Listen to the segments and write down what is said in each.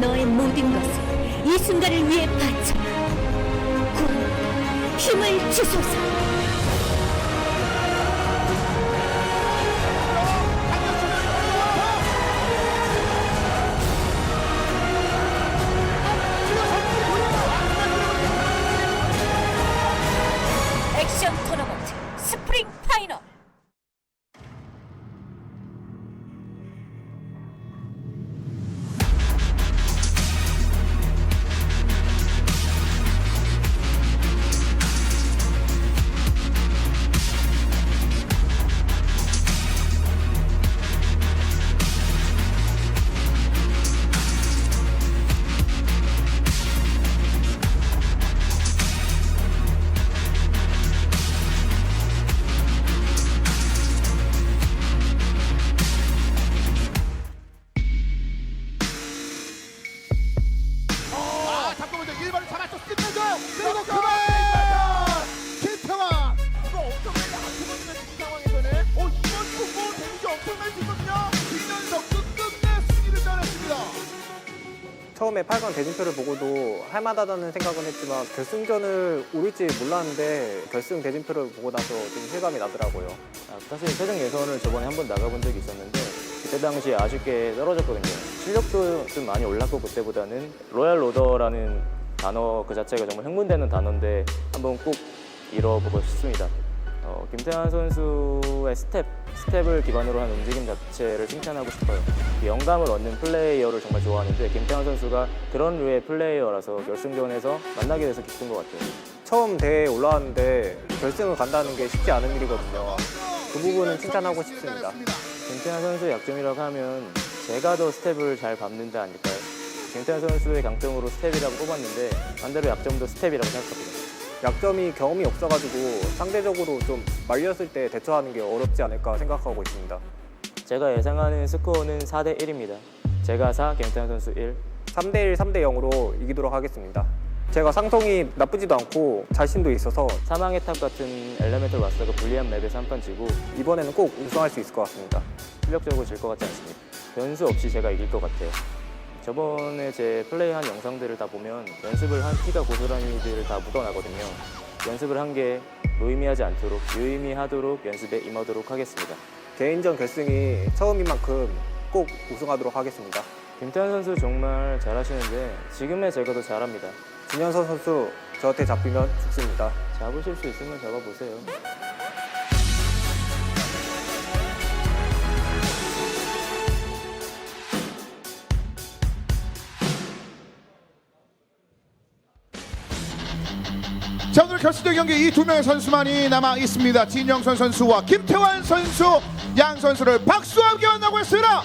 너의 모든 것을 이 순간을 위해 바쳐라. 구원받아 힘을 주소서. 처음에 8강 대진표를 보고도 할만하다는 생각은 했지만 결승전을 오를지 몰랐는데 결승 대진표를 보고 나서 좀 실감이 나더라고요. 아, 사실 최종 예선을 저번에 한 번 나가본 적이 있었는데 그때 당시에 아쉽게 떨어졌거든요. 실력도 좀 많이 올랐고 그때보다는 로얄 로더라는 단어 그 자체가 정말 흥분되는 단어인데 한번 꼭 이뤄보고 싶습니다. 어, 김태환 선수의 스텝, 스텝을 기반으로 한 움직임 자체를 칭찬하고 싶어요. 그 영감을 얻는 플레이어를 정말 좋아하는데 김태환 선수가 그런 류의 플레이어라서 결승전에서 만나게 돼서 기쁜 것 같아요. 처음 대회에 올라왔는데 결승을 간다는 게 쉽지 않은 일이거든요. 그 부분은 칭찬하고 싶습니다. 김태환 선수의 약점이라고 하면 제가 더 스텝을 잘 밟는 데 아닐까요? 김태환 선수의 강점으로 스텝이라고 뽑았는데 반대로 약점도 스텝이라고 생각합니다. 약점이 경험이 없어가지고 상대적으로 좀 말렸을 때 대처하는 게 어렵지 않을까 생각하고 있습니다. 제가 예상하는 스코어는 4대 1입니다. 제가 4, 김태환 선수 1. 3대 1, 3대 0으로 이기도록 하겠습니다. 제가 상성이 나쁘지도 않고 자신도 있어서 사망의 탑 같은 엘레멘탈 마스터가 불리한 맵에서 한 판 지고 이번에는 꼭 우승할 수 있을 것 같습니다. 실력적으로 질 것 같지 않습니다. 변수 없이 제가 이길 것 같아요. 저번에 제 플레이한 영상들을 다 보면 연습을 한 피가 고스란히들 다 묻어나거든요. 연습을 한 게 무의미하지 않도록 유의미하도록 연습에 임하도록 하겠습니다. 개인전 결승이 처음인 만큼 꼭 우승하도록 하겠습니다. 김태환 선수 정말 잘하시는데 지금의 제가 더 잘합니다. 진현서 선수 저한테 잡히면 죽습니다. 잡으실 수 있으면 잡아보세요. 결승전 경기 이 두 명의 선수만이 남아 있습니다. 진영선 선수와 김태환 선수 양 선수를 박수와 함께 만나고 있습니다.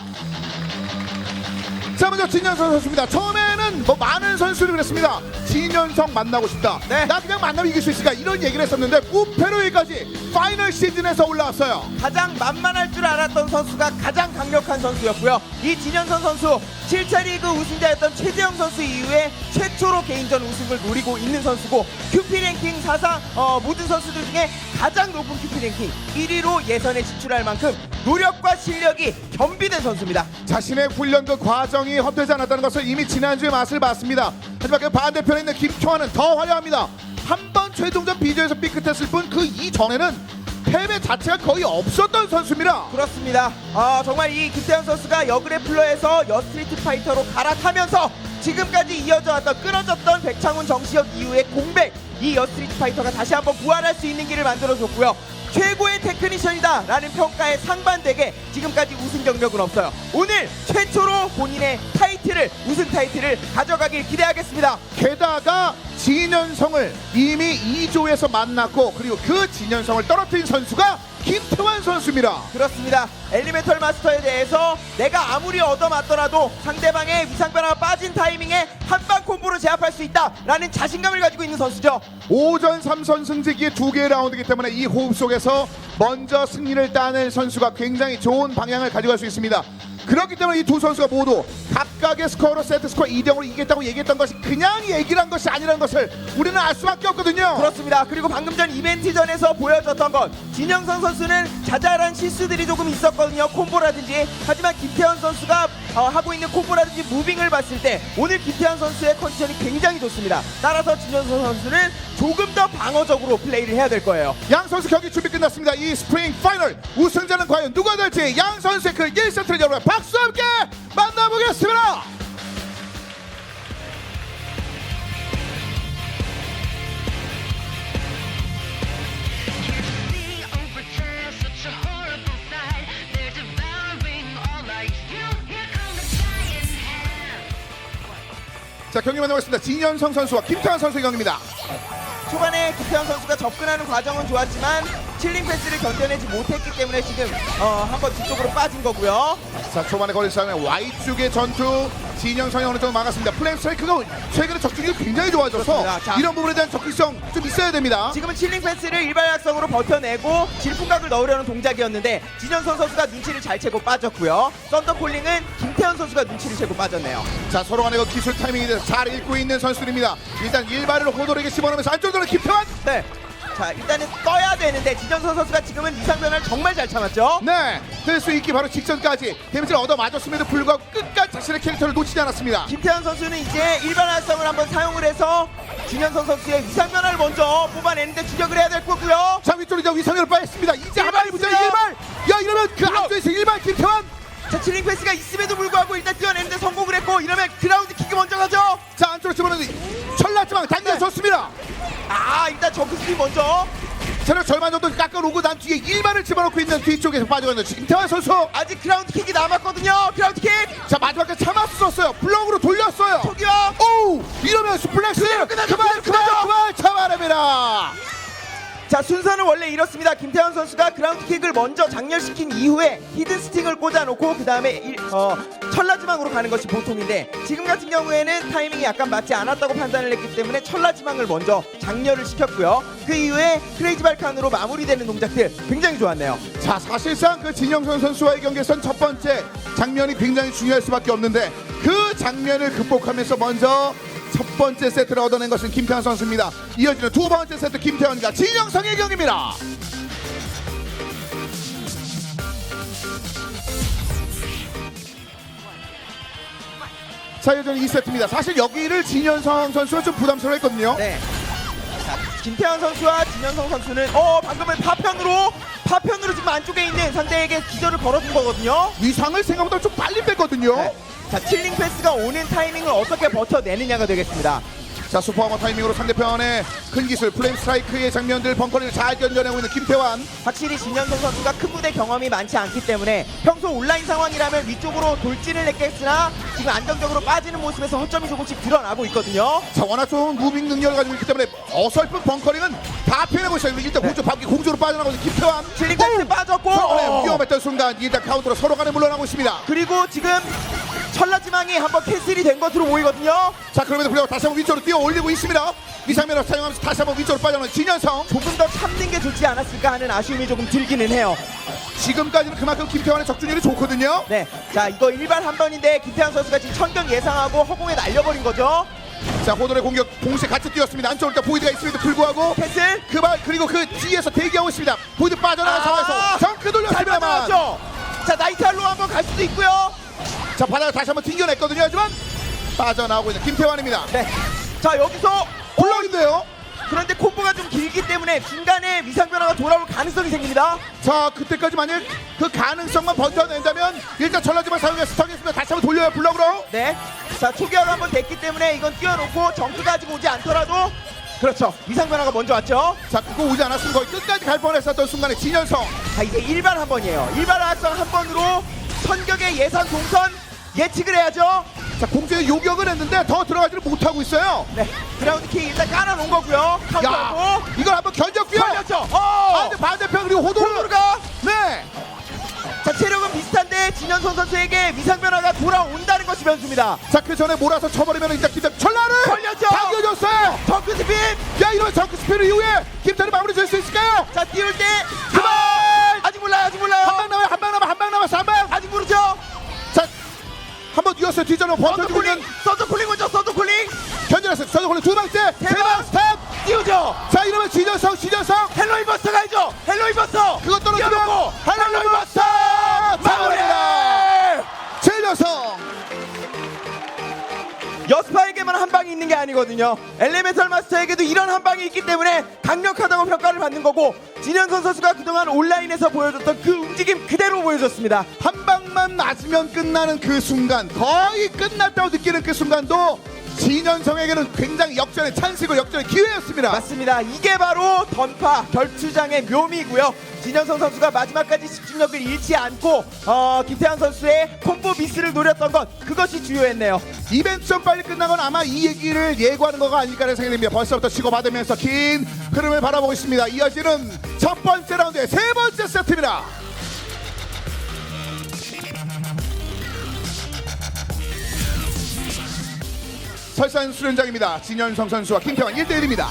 자 먼저 진현성 선수입니다. 처음에는 뭐 많은 선수를 그랬습니다. 진현성 만나고 싶다. 나 그냥 만나면 이길 수 있을까? 이런 얘기를 했었는데 무패로 여기까지 파이널 시즌에서 올라왔어요. 가장 만만할 줄 알았던 선수가 가장 강력한 선수였고요. 이 진현선 선수 7차 리그 우승자였던 최재형 선수 이후에 최 초로 개인전 우승을 노리고 있는 선수고 큐피 랭킹 사상 어, 모든 선수들 중에 가장 높은 큐피 랭킹 1위로 예선에 진출할 만큼 노력과 실력이 겸비된 선수입니다. 자신의 훈련 그 과정이 헛되지 않았다는 것을 이미 지난주에 맛을 봤습니다 하지만 그 반대편에 있는 김태환은 더 화려합니다 한 번 최종전 비조에서 삐끗했을 뿐 그 이전에는 패배 자체가 거의 없었던 선수입니다 그렇습니다. 아, 정말 이 김태현 선수가 여그래플러에서 여스트리트 파이터로 갈아타면서 지금까지 이어져 왔던 끊어졌던 백창훈 정시혁 이후의 공백 이 여스트리트 파이터가 다시 한번 부활할 수 있는 길을 만들어줬고요. 최고의 테크니션이다 라는 평가에 상반되게 지금까지 우승 경력은 없어요. 오늘 최초로 본인의 타이틀을 우승 타이틀을 가져가길 기대하겠습니다. 게다가 진현성을 이미 2조에서 만났고 그리고 그 진현성을 떨어뜨린 선수가 김태환 선수입니다. 그렇습니다. 엘리멘털 마스터에 대해서 내가 아무리 얻어맞더라도 상대방의 위상 변화가 빠진 타이밍에 한 방 콤보로 제압할 수 있다라는 자신감을 가지고 있는 선수죠. 5전 3선 승제기의 두 개의 라운드이기 때문에 이 호흡 속에서 먼저 승리를 따낸 선수가 굉장히 좋은 방향을 가져갈 수 있습니다. 그렇기 때문에 이 두 선수가 모두 각 각 각각의 스코어로 세트 스코어 2대 0으로 이겼다고 얘기했던 것이 그냥 얘기란 것이 아니라는 것을 우리는 알 수밖에 없거든요. 그렇습니다. 그리고 방금 전 이벤트전에서 보여줬던 건 진영선 선수는 자잘한 실수들이 조금 있었거든요. 콤보라든지. 하지만 김태현 선수가 어, 하고 있는 콤보라든지 무빙을 봤을 때 오늘 김태현 선수의 컨디션이 굉장히 좋습니다. 따라서 진영선 선수는 조금 더 방어적으로 플레이를 해야 될 거예요. 양 선수 경기 준비 끝났습니다. 이 스프링 파이널 우승자는 과연 누가 될지 양 선수의 그 1세트를 여러분 박수 함께 만나보겠습니다. 자 경기 만나보겠습니다. 진현성 선수와 김태환 선수의 경기입니다. 초반에 김태현 선수가 접근하는 과정은 좋았지만 칠링 패스를 견뎌내지 못했기 때문에 지금 어, 한번 뒤쪽으로 빠진 거고요. 자 초반에 걸린 싸움에 Y쪽의 전투 진영성이 어느 정도 막았습니다. 플레임 스트라이크가 최근에 적중률이 굉장히 좋아져서 그렇습니다. 자. 이런 부분에 대한 적극성 좀 있어야 됩니다. 지금은 칠링 패스를 일발약성으로 버텨내고 질풍각을 넣으려는 동작이었는데 진현선 선수가 눈치를 잘 채고 빠졌고요. 썬더콜링은 김태현 선수가 눈치를 채고 빠졌네요. 자 서로 간의 그 기술 타이밍에 대해서 잘 읽고 있는 선수들입니다. 일단 일발을 호돌에게 집어넣으면서 안쪽으로 김태환 네. 자 일단은 떠야 되는데 진현선 선수가 지금은 이상변을 정말 잘 참았죠. 네, 될수 있기 바로 직전까지 데미지를 얻어 맞았음에도 불구하고 끝까지 자신의 캐릭터를 놓치지 않았습니다. 김태현 선수는 이제 일반활성을 한번 사용을 해서 진현선 선수의 위상변화를 먼저 뽑아내는데 주력을 해야 될 거고요. 자 위쪽으로 이제 위상을 빠졌습니다. 이제 한 발이 있어요. 일발. 야 이러면 그 앞쪽에서 일발 김태환. 자 칠링 패스가 있음에도 불구하고 일단 뛰어내는데 성공을 했고 이러면 그라운드 킥이 먼저 가죠. 자 안쪽으로 집어넣는 철났지만 당겨졌습니다. 아 일단 정크 스피 먼저 체력 절반 정도 깎아놓고 난 뒤에 일발을 집어넣고 있는 뒤쪽에서 빠져가는 김태환 선수. 아직 그라운드 킥이 남았거든요. 그라운드 킥자 마지막까지 참았었어요. 블럭으로 돌렸어요. 초기화 오우 이러면 수플렉스 끝나죠, 자 순서는 원래 이렇습니다. 김태현 선수가 그라운드 킥을 먼저 장렬시킨 이후에 히든 스팅을 꽂아놓고 그 다음에 어, 천라지망으로 가는 것이 보통인데 지금 같은 경우에는 타이밍이 약간 맞지 않았다고 판단을 했기 때문에 천라지망을 먼저 장렬을 시켰고요. 그 이후에 크레이지 발칸으로 마무리되는 동작들 굉장히 좋았네요. 자 사실상 그 진영선 선수와의 경기에선 첫 번째 장면이 굉장히 중요할 수밖에 없는데 그 장면을 극복하면서 먼저 첫 번째 세트를 얻어낸 것은 김태환 선수입니다. 이어지는 두 번째 세트 김태환과 진영성의 경기입니다. 자 이어지는 2세트입니다. 사실 여기를 진현성 선수가 좀 부담스러워했거든요. 네. 자, 김태현 선수와 진현성 선수는 어 방금은 파편으로 파편으로 지금 안쪽에 있는 상대에게 기절을 걸어준 거거든요. 위상을 생각보다 좀 빨리 뺐거든요. 네. 자 칠링 패스가 오는 타이밍을 어떻게 버텨내느냐가 되겠습니다. 자 슈퍼하머 타이밍으로 상대편의 큰 기술 플레임 스트라이크의 장면들 벙커를 잘 견뎌내고 있는 김태환 확실히 진현성 선수가 큰 무대 경험이 많지 않기 때문에 평소 온라인 상황이라면 위쪽으로 돌진을 했겠으나 지금 안정적으로 빠지는 모습에서 허점이 조금씩 드러나고 있거든요. 자 워낙 좋은 무빙 능력을 가지고 있기 때문에 어설픈 벙커링은 다 피해내고 있어요 일단 공주 밖에 공주로 빠져나가고 있는 김태환 칠링 패스 빠졌고 어. 위험했던 순간 일단 카운터로 서로 간에 물러나고 있습니다 그리고 지금 천라지망이 한번 캔슬이 된 것으로 보이거든요. 자 그럼에도 불구하고 다시 한번 위쪽으로 뛰어 올리고 있습니다 미상면을 사용하면서 다시 한번 위쪽으로 빠져나가는 진현성 조금 더 참는 게 좋지 않았을까 하는 아쉬움이 조금 들기는 해요. 지금까지는 그만큼 김태환의 적중률이 좋거든요 네, 자 이거 일반 한 번인데 김태환 선수가 지금 천경 예상하고 허공에 날려버린 거죠. 자 호돌의 공격 동시에 같이 뛰었습니다 안쪽으로 일단 보이드가 있음에도 불구하고 패스 그발 그리고 그 뒤에서 대기하고 있습니다 보이드 빠져나간 아, 상황에서 정크 잘 돌렸습니다만. 자 나이트할로 한번 갈 수도 있고요. 자 바닥을 다시 한번 튕겨냈거든요. 하지만 빠져나오고 있는 김태환입니다. 네, 자 여기서 블럭인데요? 그런데 콤보가 좀 길기 때문에 중간에 위상 변화가 돌아올 가능성이 생깁니다. 자 그때까지 만약 그 가능성만 버텨낸다면 일단 전라지만 사용해서 스타겠습니다. 다시 한번 돌려요 블럭으로. 네, 자 초기화가 한번 됐기 때문에 이건 띄워놓고 정크 가지고 오지 않더라도 그렇죠. 위상 변화가 먼저 왔죠. 자 그거 오지 않았으면 거의 끝까지 갈 뻔했었던 순간에 진현성. 자 이제 일반 한 번이에요. 일반 활성 한 번으로 선격의 예산 동선 예측을 해야죠. 자 공주의 요격을 했는데 더 들어가지를 못하고 있어요 네, 그라운드 킥 일단 깔아놓은 거고요. 야 카운터하고 이걸 한번 견뎠고요 걸렸죠. 어, 반대, 반대편 그리고 호돌 호돌가 네 자 체력은 비슷한데 진현선 선수에게 위상 변화가 돌아온다는 것이 변수입니다. 자 그 전에 몰아서 쳐버리면 일단 김태 전라를 걸렸죠. 당겨줬어요 정크 스핀. 야 이러면 정크 스피드 이후에 김태를 마무리 질 수 있을까요 자 띄울 때 그만 이었어요. 뒤쪽으로 버텨주고 서드콜링. 있는 서드콜링 먼저 서드콜링. 견뎌냈어요. 서드콜링 두 번째, 번. 스텝. 띄우죠. 자 이러면 진현성, 진현성. 헬로이 버스 가야죠. 헬로이 버스. 그것 떨어지면 방이 있는 게 아니거든요. 엘레멘탈 마스터에게도 이런 한 방이 있기 때문에 강력하다고 평가를 받는 거고 진현선 선수가 그동안 온라인에서 보여줬던 그 움직임 그대로 보여줬습니다. 한 방만 맞으면 끝나는 그 순간 거의 끝났다고 느끼는 그 순간도 진현성에게는 굉장히 역전의 찬스고 역전의 기회였습니다. 맞습니다. 이게 바로 던파 결투장의 묘미고요. 진현성 선수가 마지막까지 집중력을 잃지 않고 어, 김태환 선수의 콤보 미스를 노렸던 것 그것이 주요했네요. 이벤트 좀 빨리 끝나건 아마 이 얘기를 예고하는 거가 아닐까라는 생각이 듭니다. 벌써부터 치고받으면서 긴 흐름을 바라보고 있습니다. 이어지는 첫 번째 라운드의 세 번째 세트입니다. 설산 수련장입니다. 진현성 선수와 김태환 1대1입니다.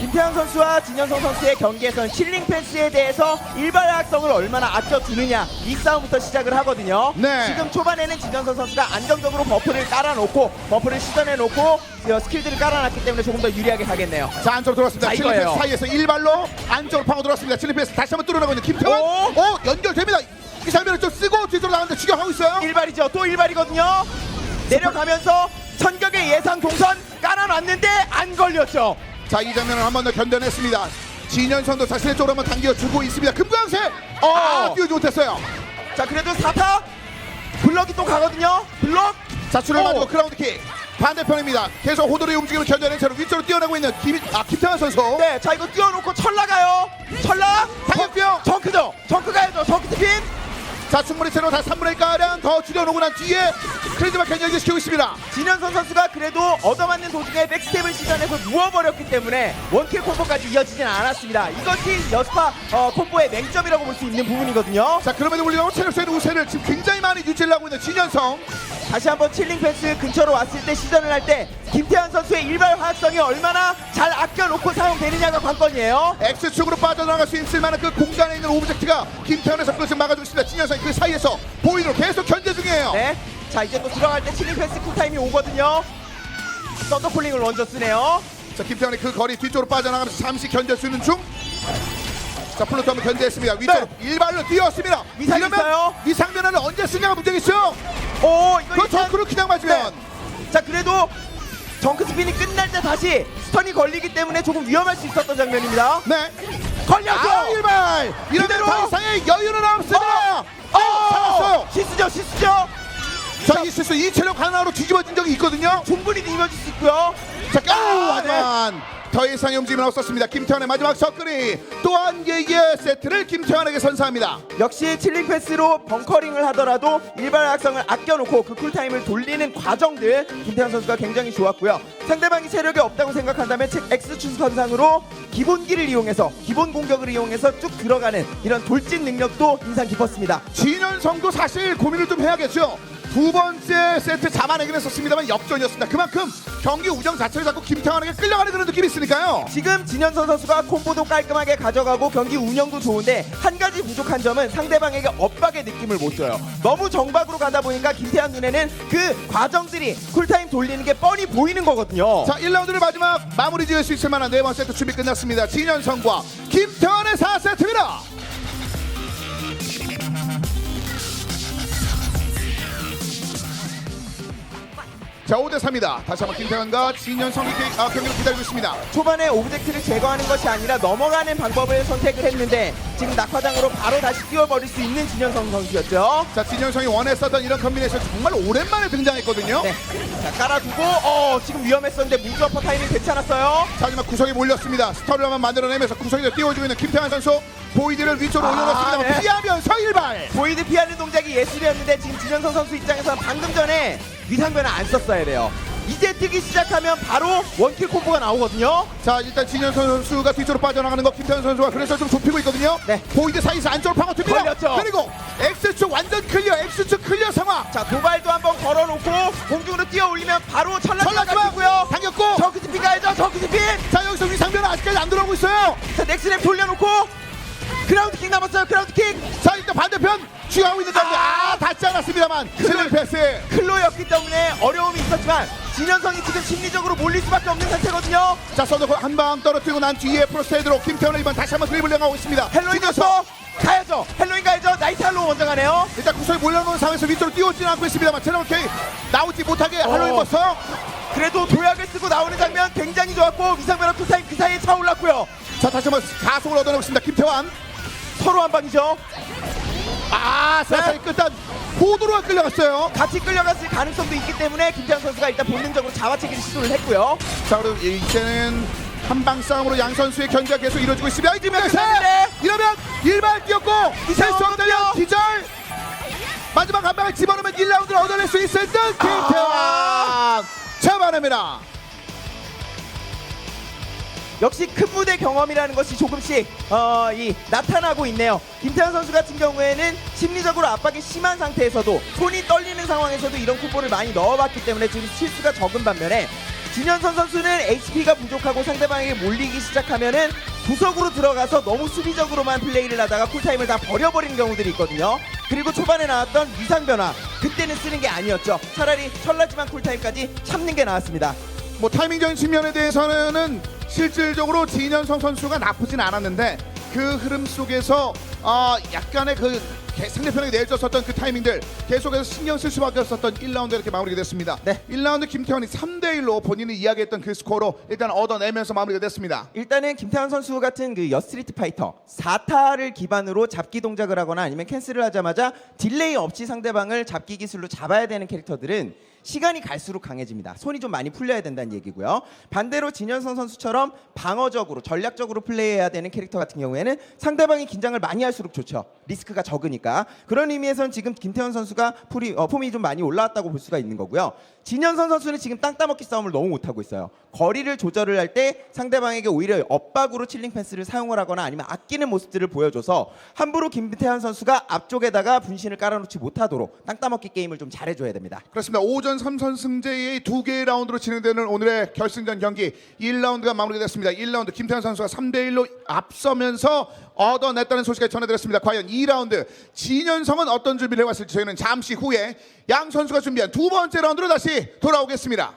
김태환 선수와 진현성 선수의 경기에서는 킬링 패스에 대해서 일발학성을 얼마나 아껴두느냐 이 싸움부터 시작을 하거든요. 네. 지금 초반에는 진현성 선수가 안정적으로 버프를 깔아놓고 버프를 시전해놓고 어, 스킬들을 깔아놨기 때문에 조금 더 유리하게 가겠네요. 자 안쪽으로 들어왔습니다. 자, 칠리패스 이거예요. 사이에서 일발로 안쪽으로 파고 들어왔습니다. 칠리패스 다시 한번 뚫어나고 있는 김태환. 오. 오 연결됩니다. 이 장면을 좀 쓰고 뒤쪽으로 나가는데 추격하고 있어요. 일발이죠. 또 일발이거든요. 내려가면서 천격의 예상 동선 깔아놨는데 안 걸렸죠. 자 이 장면을 한 번 더 견뎌냈습니다. 진현성도 자신의 쪽으로 한번 당겨주고 있습니다. 금광세 어. 아 뛰어지 못했어요. 자 그래도 사타 블럭이 또 가거든요. 블럭 자 줄을 어. 맞고 크라운드 킥 반대편입니다. 계속 호돌의 움직임을 견뎌낸 채로 위쪽으로 뛰어나고 있는 김, 아, 김태환 선수. 네, 자 이거 띄워놓고 철라 가요. 철라 당겼고요. 정크죠. 정크 가야죠. 정크 스핀. 자 충분히 채로 다 3분의 1가량 더 줄여놓고 난 뒤에 크리즈마 견제기 시키고 있습니다. 진현선 선수가 그래도 얻어맞는 도중에 백스텝을 시전해서 누워버렸기 때문에 원킬 콤보까지 이어지진 않았습니다. 이것이 여스파 어, 콤보의 맹점이라고 볼 수 있는 부분이거든요. 자 그럼에도 불구하고 체력적인 우세를 지금 굉장히 많이 유지를 하고 있는 진현성. 다시 한번 칠링 패스 근처로 왔을 때 시전을 할 때 김태환 선수의 일발 화학성이 얼마나 잘 아껴놓고 사용되느냐가 관건이에요. X축으로 빠져나갈 수 있을 만한 그 공간에 있는 오브젝트가 김태현에서 그것을 막아주고 있습니다. 진현성이 그 사이에서 보이로 계속 견제 중이에요. 네. 자 이제 또 들어갈 때 칠링 패스 쿨타임이 오거든요. 썬더콜링을 먼저 쓰네요. 자 김태현이 그 거리 뒤쪽으로 빠져나가면서 잠시 견뎌주는 중. 자 플루토 한번 견제했습니다. 위쪽으로 일발로 뛰었습니다. 네. 위상 이러면 있어요? 이 상대는 언제 쓰냐가 문제겠죠. 오 이거 그 일단- 정크로 그냥 맞으면 네. 자 그래도 정크 스핀이 끝날 때 다시 스턴이 걸리기 때문에 조금 위험할 수 있었던 장면입니다. 네. 걸렸죠. 아 일발. 이러면 그대로. 더 이상의 여유는 없습니다. 어, 살았어요. 실수죠, 실수죠. 자 이 실수 이 체력 하나로 뒤집어진 적이 있거든요. 충분히 이어질 수 있고요. 자, 아, 아, 하지만 더 이상의 움직임은 없었습니다. 김태환의 마지막 접근이 또한 개의 세트를 김태환에게 선사합니다. 역시 칠링 패스로 벙커링을 하더라도 일발 악성을 아껴놓고 그 쿨타임을 돌리는 과정들 김태환 선수가 굉장히 좋았고요. 상대방이 체력이 없다고 생각한다면 책 X축 선상으로 기본기를 이용해서 기본 공격을 이용해서 쭉 들어가는 이런 돌진 능력도 인상 깊었습니다. 진현성도 사실 고민을 좀 해야겠죠. 두 번째 세트 잡아내긴 했었습니다만 역전이었습니다. 그만큼 경기 우정 자체를 자꾸 김태환에게 끌려가는 그런 느낌이 있으니까요. 지금 진현선 선수가 콤보도 깔끔하게 가져가고 경기 운영도 좋은데 한 가지 부족한 점은 상대방에게 엇박의 느낌을 못 줘요. 너무 정박으로 가다 보니까 김태환 눈에는 그 과정들이 쿨타임 돌리는 게 뻔히 보이는 거거든요. 자, 1라운드를 마지막 마무리 지을 수 있을 만한 네 번째 세트 준비 끝났습니다. 진현성과 김태환의 4세트입니다. 자, 5대 3입니다. 다시 한번 김태환과 진현성이 게- 아, 경기를 기다리고 있습니다. 초반에 오브젝트를 제거하는 것이 아니라 넘어가는 방법을 선택을 했는데 지금 낙화장으로 바로 다시 뛰어버릴 수 있는 진현성 선수였죠. 자, 진현성이 원했었던 이런 컨비네이션 정말 오랜만에 등장했거든요. 네. 자 깔아두고 어 지금 위험했었는데 무드어퍼 타이밍 괜찮았어요. 자, 하지만 구석이 몰렸습니다. 스터를 만들어내면서 구석이를 띄워주고 있는 김태환 선수 보이드를 위쪽으로 아, 올려놓습니다. 네. 피하면서 일발. 보이드 피하는 동작이 예술이었는데 지금 진현성 선수 입장에서는 방금 전에 위상변을 안 썼어야 돼요. 이제 뛰기 시작하면 바로 원킬 콤보가 나오거든요. 자 일단 진현선 선수가 뒤쪽으로 빠져나가는 거 김태현 선수가 그래서 좀 좁히고 있거든요. 네. 보이드 사이에서 안쪽으로 파고 듭니다. 걸렸죠. 그리고 X축 완전 클리어, X축 클리어 상황. 자 도발도 한번 걸어놓고 공중으로 뛰어 올리면 바로 찰나가 전라지만 가고요. 당겼고. 저크 스피 가야죠. 저크 스피. 자 여기서 위상변은 아직까지 안 들어오고 있어요. 자 넥스랩 돌려놓고 그라운드 킥 남았어요. 그라운드 킥. 자 일단 반대편 쥐하고 있는 가운데 아 닿지 않았습니다만 실력 패스 클로였기 때문에 어려움이 있었지만 진현성이 지금 심리적으로 몰릴 수밖에 없는 상태거든요. 자 선두 한방 떨어뜨리고 난 뒤에 프로스테이드로 김태현을 이번 다시 한번 드리블 향하고 있습니다 헬로윈 가서 가야죠. 헬로윈 가야죠. 나이트 할로 먼저 가네요. 일단 구석에 몰려놓은 상황에서 위쪽으로 뛰어오지는 않고 있습니다만 제너럴 K 나오지 못하게 어. 버서 그래도 도약을 쓰고 나오는 장면 굉장히 좋았고 위상변화 투타임 그 사이에 차올랐고요. 자 다시 한번 가속을 얻어내고 있습니다 김태환 서로 한 방이죠. 아 세상에 끝단 호도로가 끌려갔어요 같이 끌려갔을 가능성도 있기 때문에 김태현 선수가 일단 본능적으로 자화체기를 시도를 했고요. 자 그럼 이제는 한방 싸움으로 양 선수의 경기가 계속 이루어지고 있습니다 이지면 끝났는데. 이러면 일발 뛰었고 이상호 셀수 없다면 거든요. 기절 마지막 한 방을 집어넣으면 1라운드를 얻어낼 수 있을 듯 김태환 아. 잡아냅니다 역시 큰 무대 경험이라는 것이 조금씩 어, 이 나타나고 있네요. 김태현 선수 같은 경우에는 심리적으로 압박이 심한 상태에서도 손이 떨리는 상황에서도 이런 콤보를 많이 넣어봤기 때문에 지금 실수가 적은 반면에 진현선 선수는 HP가 부족하고 상대방에게 몰리기 시작하면은 구석으로 들어가서 너무 수비적으로만 플레이를 하다가 쿨타임을 다 버려버리는 경우들이 있거든요. 그리고 초반에 나왔던 위상 변화 그때는 쓰는 게 아니었죠. 차라리 철라지만 쿨타임까지 참는 게 나았습니다. 뭐 타이밍적인 측면에 대해서는 실질적으로 진현성 선수가 나쁘진 않았는데 그 흐름 속에서 아 약간의 그 개- 상대편에게 내줬었던 그 타이밍들 계속해서 신경 쓸 수밖에 없었던 1라운드 이렇게 마무리가 됐습니다. 네. 1라운드 김태환이 3대 1로 본인이 이야기했던 그 스코어로 일단 얻어내면서 마무리가 됐습니다. 일단은 김태환 선수 같은 그 여스트리트 파이터 4타를 기반으로 잡기 동작을 하거나 아니면 캔슬을 하자마자 딜레이 없이 상대방을 잡기 기술로 잡아야 되는 캐릭터들은 시간이 갈수록 강해집니다. 손이 좀 많이 풀려야 된다는 얘기고요. 반대로 진현성 선수처럼 방어적으로 전략적으로 플레이해야 되는 캐릭터 같은 경우에는 상대방이 긴장을 많이 할수록 좋죠. 리스크가 적으니까. 그런 의미에서는 지금 김태현 선수가 풀이, 어, 폼이 좀 많이 올라왔다고 볼 수가 있는 거고요. 진현선 선수는 지금 땅 따먹기 싸움을 너무 못하고 있어요. 거리를 조절을 할 때 상대방에게 오히려 엇박으로 칠링 패스를 사용을 하거나 아니면 아끼는 모습들을 보여줘서 함부로 김태환 선수가 앞쪽에다가 분신을 깔아놓지 못하도록 땅 따먹기 게임을 좀 잘해줘야 됩니다. 그렇습니다. 오전 3전 3선 승제의 두 개의 라운드로 진행되는 오늘의 결승전 경기 1라운드가 마무리됐습니다. 1라운드 김태현 선수가 3대 1로 앞서면서 얻어냈다는 소식을 전해드렸습니다. 과연 2라운드 진현성은 어떤 준비를 해왔을지 저희는 잠시 후에 양 선수가 준비한 두 번째 라운드로 다시 돌아오겠습니다.